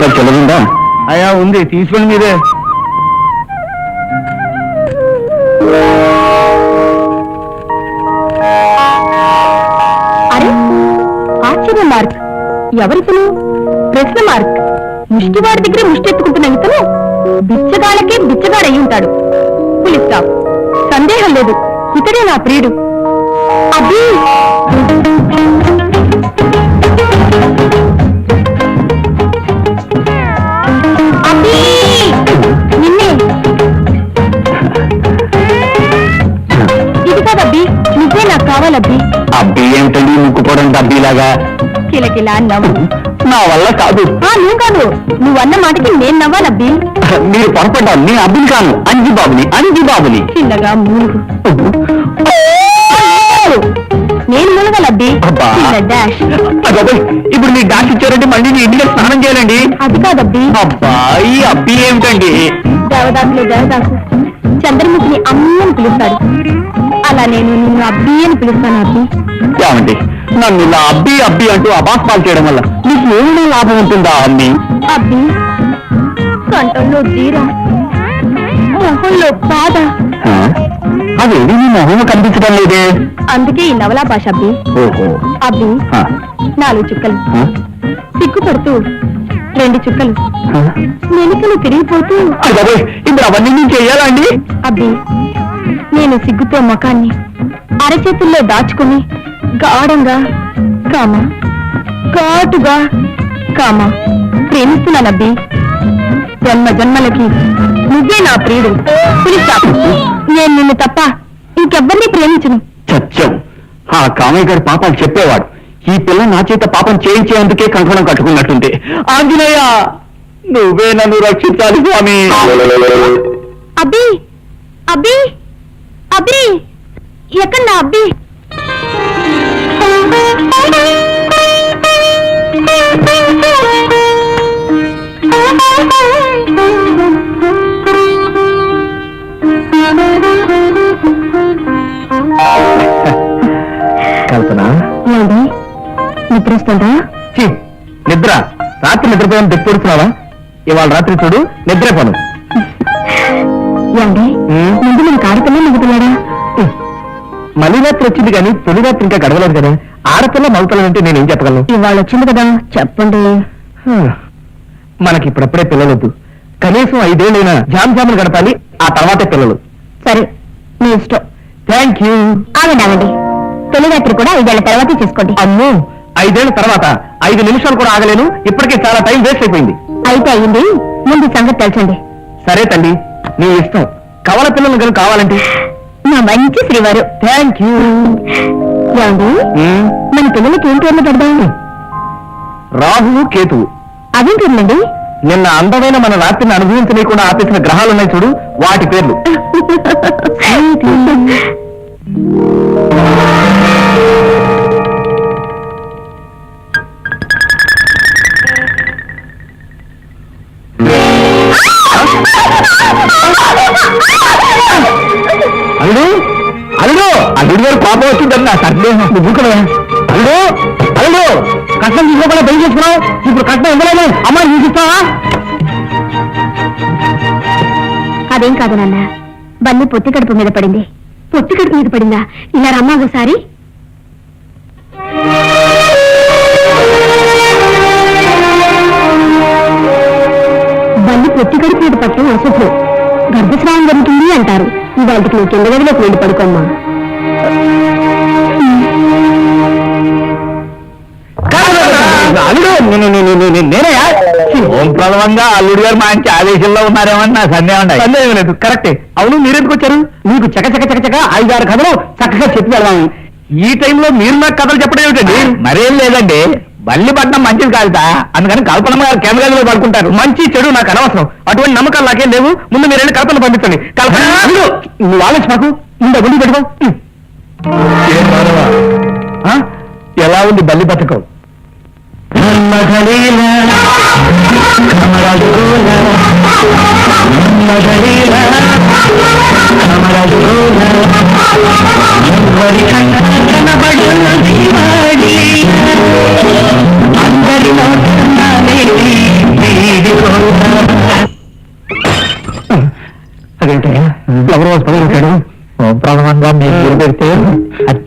రూపాయలు చిల్లరుందా అయా ఉంది. తీసుకోండి మీరే. అరే ఆశ్చర్య మార్క్. ఎవరితను? ప్రశ్న మార్క్. ముష్టివాడి దగ్గర ముష్టెత్తుకుంటున్న ఇతను బిచ్చగాళ్ళకే బిచ్చగాడయి ఉంటాడు పులిస్ స్టాప్ సందేహం లేదు. ఇతడే నా ప్రియుడు. అది డబ్బీలాగా కిలకిలా నవ్వు. నా వల్ల కాదు. నువ్వు కాదు. నువ్వు అన్న మాటకి నేను నవ్వాలబ్బి మీరు పొరపడ్డారు. నేను అబ్బిని కాను. అంజి బాబుని అంజి బాబుని. చిన్నగా మూలుగు నేను అబ్బా. డాష్. అబ్బబ్బోయ్, ఇప్పుడు మీరు డాన్స్ ఇచ్చారంటే మళ్ళీ మీ ఇంటికి స్నానం చేయాలండి. అది కాదబ్బి. అబ్బా ఈ అబ్బి ఏమిటండి? దేవదాసులు దేవదాసు. చంద్రముఖిని అమ్మి అని పిలుస్తాడు అలా నేను నిన్ను అబ్బి అని పిలుస్తాను అబ్బి. ఏమండి? నన్ను ఇలా అబ్బి అబ్బి అంటూ అబాస్పాలు చేయడం వల్ల మీకు ఏమైనా లాభం ఉంటుందా అమ్మి? అబ్బి కంఠంలో జీరా మొహంలో బాధ? అదేమి మీ మొహం కనిపించడం లేదే? అందుకే ఈ నవలా భాష అబ్బి. ఓహో. అబ్బి ఆ, నాలుగు చుక్కలు. ఆ, సిగ్గుపడుతూ రెండు చుక్కలు. ఆ. వెనుకలు తిరిగిపోతూ. బాబోయ్, ఇప్పుడు అవన్నీ నేను చెయ్యాలండి అబ్బి నేను సిగ్గుతో ముఖాన్ని అరచేతుల్లో దాచుకుని గాఢంగా కామ? ఘాటుగా కామ? ప్రేమిస్తున్నానబ్బి జన్మ జన్మలకి నువ్వే నా ప్రియుడు. నేను నిన్ను తప్ప ఇంకెవ్వరిని ప్రేమించను. సత్యం. ఆ కామయ్య గారి పాపాలు చెప్పేవాడు. ఈ పిల్ల నా చేత పాపం చేయించేందుకే కంకణం కట్టుకున్నట్టుంది ఆంజనేయ నువ్వే నన్ను రక్షించాలి స్వామి. అబ్బి అబ్బి అబ్బి ఎక్కడ అబ్బి? కల్పన? ఏమండి? నిద్ర వస్తుందా ఛీ, నిద్ర. రాత్రి తెప్పుడుతున్నావా ఇవాళ రాత్రి చూడు నిద్రపోను ఉమ్. ముందు మనకు ఆడపిల్ల మగపిల్లాడా మళ్ళీ రాత్రి వచ్చింది కానీ తొలి రాత్రి ఇంకా గడవలేదు కదా. ఆడపిల్ల మగపిల్ల అంటే నేనేం చెప్పగలను? ఇవాళ వచ్చింది కదా చెప్పండి. మనకి ఇప్పుడప్పుడే పిల్లలొద్దు. కనీసం ఐదేళ్ళైనా జామ్ జాములు గడపాలి ఆ తర్వాతే పిల్లలు. సరే మీ ఇష్టం. థ్యాంక్ యూ ఆగండి ఆగండి. తొలి రాత్రి కూడా ఐదేళ్ళ తర్వాతే చేసుకోండి. అమ్మో ఐదేళ్ళ తర్వాత ఐదు నిమిషాలు కూడా ఆగలేను. ఇప్పటికే చాలా టైం వేస్ట్ అయిపోయింది. అయితే అయ్యింది. ముందు సంగతి తెలుసండి. సరే తల్లి నీ ఇష్టం. కవల పిల్లలు కనుక కావాలంటే? నా మంచి శ్రీవారు. థ్యాంక్ యూ ఏమండి? మన పిల్లలకి ఏం పేర్లు పెడదాం. రాహువు కేతువు. అదేం పేర్లండి నిన్న అందమైన మన రాత్రిని అనుభవించలేకుండా ఆపేసిన గ్రహాలు ఉన్నాయి చూడు వాటి పేర్లు. అల్లుడు? అల్లుడు! అల్లుడు గారు పాప వచ్చిందని నా సందేహం నువ్వు కూడా అల్లుడు? అల్లుడు! కష్టం తీసుకోకుండా పెళ్ళి చేసుకున్నావు? ఇప్పుడు కష్టం ఇవ్వలేదు. అమ్మాయి చూసిస్తావా? అదేం కాదు నాన్న. బల్లి పొత్తి కడుపు మీద పడింది. పొత్తి కడుపు మీద పడిందా? ఇలా రమ్మా ఒకసారి. బల్లి పొత్తి కడుపు మీద పట్టడం అసలు గర్భస్రావం జరుగుతుంది అంటారు. ఇవాళకి నువ్వు కింద గదిలోకి వెళ్ళి పడుకోమ్మా. నేనయ్యా ఓం ప్రథమంగా అల్లుడు గారు మంచి ఆదేశంలో ఉన్నారేమని నా సందేహం సందేహం లేదు. కరెక్టే. అవును మీరెందుకు వచ్చారు? మీకు చక చక చక చక ఐదారు కథలు చక్కగా చెప్పి వెళ్దాం ఈ టైంలో మీరు నాకు కథలు చెప్పడం ఏమిటండి? మరేం లేదండి. బల్లి పట్టణం మంచిది కాదుతా అందుకని కల్పన గారు కేంద్ర గదిలో పడుకుంటారు. మంచి చెడు నాకు అనవసరం. అటువంటి నమ్మకాలు నాకేం లేవు. ముందు మీరు వెళ్ళి కల్పన పంపించండి కల్పన నువ్వు ఆలోచన మాకు ముందు గుండి పెట్టుకో? ఎలా ఉంది బల్లి ఎవరి కన్నా కనబడున్నది వాడి అందరి అదేంటయ్యా ఫ్లవర్ వాజ్ పగలగొట్టాడు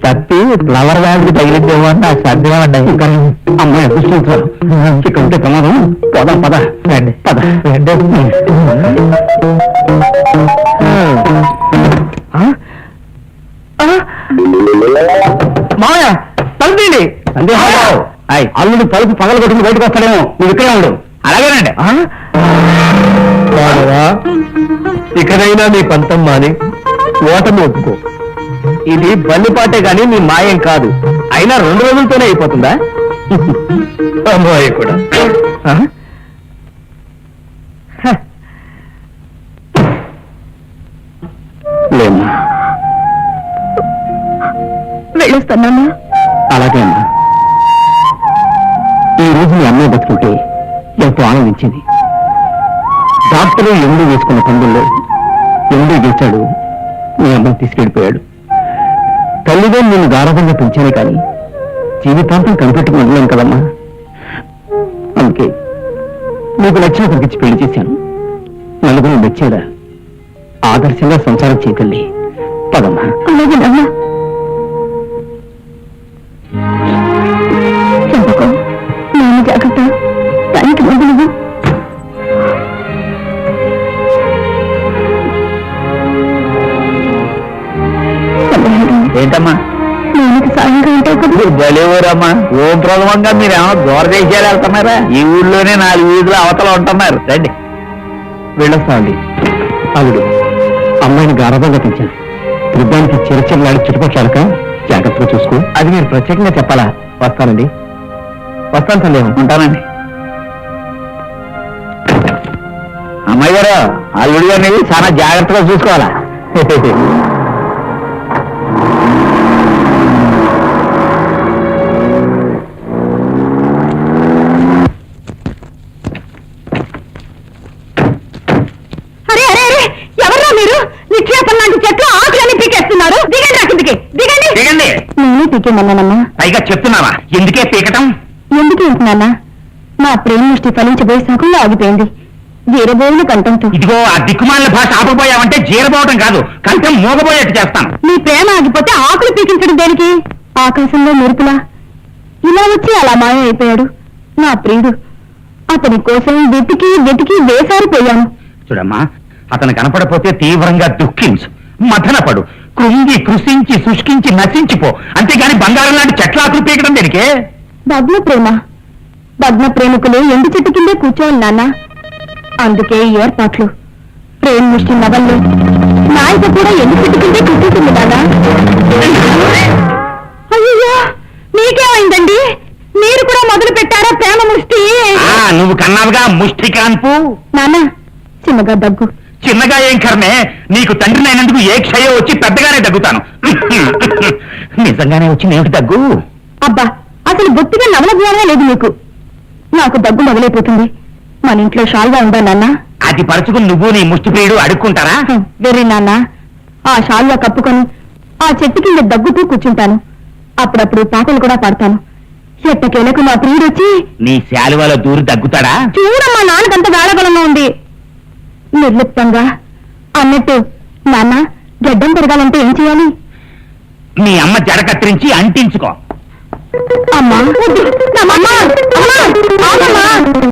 తప్పి ఫ్లవర్ వ్యాధికి తగిలిద్దేమో అంటే అది సాధ్యమండి కానీ అమ్మాయి అదృష్టం ఇక్కడ ఉంటే ప్రమాదం పద పద. రండి పద. రండి. ఆయ్. అల్లుడు తలుపు పగల కొట్టుకుని బయటకు వస్తాడేమో. నువ్వు ఇక్కడే ఉండు. అలాగేనండి. ఇకనైనా నీ పంతం మాని ఓటమి ఒప్పుకో. ఇది బల్లిపాటే గాని నీ మాయం కాదు. అయినా రెండు రోజులతోనే అయిపోతుందా? అమ్మాయి కూడా. వెళ్ళొస్తానమ్మా అలాగే అమ్మా. ఈ రోజు మీ అమ్మాయి బతుకుంటే ఎంతో ఆనందించింది. డాక్టర్ ఎండు వేసుకున్న పందుల్లో ఎండు గెలిచాడు మీ అమ్మాయి తీసుకెళ్ళిపోయాడు. తల్లిగా నేను గారాభంగా పెంచాను కానీ జీవితాంతం కనిపెట్టుకుని ఉండలేను కదమ్మా. అందుకే నీకు నచ్చిన ఒకరికి పెళ్ళి చేశాను. నలుగురు మెచ్చేలా ఆదర్శంగా సంసారం చేయగలి పదమ్మా. అలాగేనమ్మా. జాగ్రత్త. దానికి ముందు నువ్వు సందేహం ఏంటమ్మా? నేను సాయంగా ఉంటావు కదా. మీరు బలేవరమ్మా ఓం ప్రథమంగా మీరేమో దూరదేశాలు వెళ్తున్నారా? ఈ ఊళ్ళోనే నాలుగు వీధులు అవతల ఉంటున్నారు. రండి. వెళ్ళొస్తామండి. ఆవిడ అమ్మాయిని గారభంగా పెంచాను యుద్ధానికి చిరచిరలాడి చుట్టుపక్కలక జాగ్రత్తగా చూసుకో. అది మీరు ప్రత్యేకంగా చెప్పాలా? వస్తానండి. వస్తాను సందేహం ఉంటానండి. అమ్మాయి గారు అల్లుడు గారిని చాలా జాగ్రత్తగా చూసుకోవాలా? అరే అరే అరే ఎవర్రా మీరు? నిక్షేపం లాంటి చెట్లు ఆకులన్నీ పీకేస్తున్నారు. దిగండి కిందికి. దిగండి. దిగండి. నేనే పీకేమన్నానమ్మా. పైగా చెప్తున్నావా? ఎందుకే పీకటం? ఎందుకు నాన్న మా ప్రేమ దృష్టి ఫలించబోయే సగంలో ఆగిపోయింది. వీరబోయిన కంఠంతో. ఇదిగో ఆ దిక్కుమాలిన భాష ఆపపోయావంటే జీరబోవటం కాదు. కంఠం మూగబోయేట్టు చేస్తాను. నీ ప్రేమ ఆగిపోతే ఆకులు పీకించడం దేనికి? ఆకాశంలో మెరుపులా ఇలా వచ్చి అలా మాయం అయిపోయాడు నా ప్రియుడు అతని కోసం వెతికి వెతికి వేసారిపోయాను. చూడమ్మా అతను కనపడపోతే తీవ్రంగా దుఃఖించు. మథనపడు. కృంగి కృషించి శుష్కించి నశించిపో. అంతేగాని బంగారం లాంటి చెట్లాకులు పీకడం దేనికే? భగ్న ప్రేమ. భగ్న ప్రేమికులు ఎండు చెట్టు కిందే కూర్చోవాలి నాన్న. అందుకే ఈ ఏర్పాట్లు. ప్రేమ ముష్టి నవల్లు నాయక కూడా ఎండు చెట్టు కిందే కూర్చుంటుంది నాన్న. అయ్యో మీకేమైందండి మీరు కూడా మొదలు పెట్టారా ప్రేమ ముష్టి? ఆ నువ్వు కన్నావుగా ముష్టి కాన్పు? నాన్న చిన్నగా దగ్గు. చిన్నగా ఏం కర్మే? నీకు తండ్రి అయినందుకు ఏ క్షయో వచ్చి పెద్దగానే దగ్గుతాను. నిజంగానే వచ్చి ఏమిటి దగ్గు? అబ్బా అసలు బొత్తిగా నవల జ్ఞానమే లేదు మీకు నాకు దగ్గు మొదలైపోతుంది. మన ఇంట్లో షాల్వా ఉందా నాన్న? అది పరుచుకుని నువ్వు నీ ముష్టి ప్రియుడు అడుక్కుంటారా వెర్రి నాన్న. ఆ షాల్వా కప్పుకొని ఆ చెట్టు కింద దగ్గుతూ కూర్చుంటాను. అప్పుడప్పుడు పాటలు కూడా పాడతాను. ఎట్టకేలకు మా ప్రియుడు వచ్చి నీ శాలువలో దూరి దగ్గుతాడా? చూడమ్మా నాన్నకంత వేళగలంగా ఉంది. నిర్లిప్తంగా అన్నట్టు నాన్న గడ్డం పెరగాలంటే ఏం చేయాలి? మీ అమ్మ జడ కత్తిరించి అంటించుకో. అమ్మా అమ్మా అమ్మా